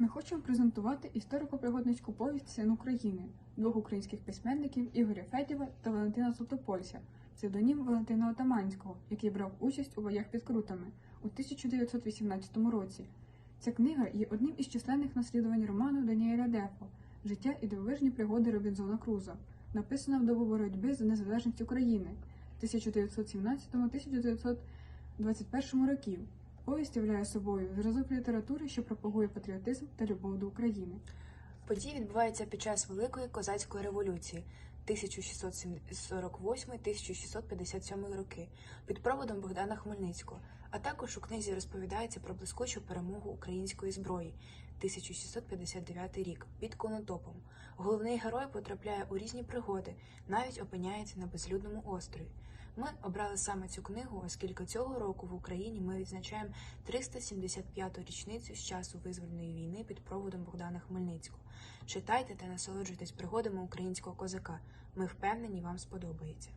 Ми хочемо презентувати історико-пригодницьку повість Син України двох українських письменників Ігоря Федєва та Валентина Златопольця, псевдонім Валентина Отаманського, який брав участь у боях під Крутами у 1918 році. Ця книга є одним із численних наслідувань роману Даніеля Дефо Життя і дивовижні пригоди Робінзона Круза, написана в добу боротьби за незалежність України 1917-1921 років. Повість являє собою зразок літератури, що пропагує патріотизм та любов до України. Події відбуваються під час Великої козацької революції 1648-1657 роки під проводом Богдана Хмельницького, а також у книзі розповідається про блискучу перемогу української зброї 1659 рік під Конотопом. Головний герой потрапляє у різні пригоди, навіть опиняється на безлюдному острові. Ми обрали саме цю книгу, оскільки цього року в Україні ми відзначаємо 375-ту річницю з часу визвольної війни під проводом Богдана Хмельницького. Читайте та насолоджуйтесь пригодами українського козака. Ми впевнені, вам сподобається.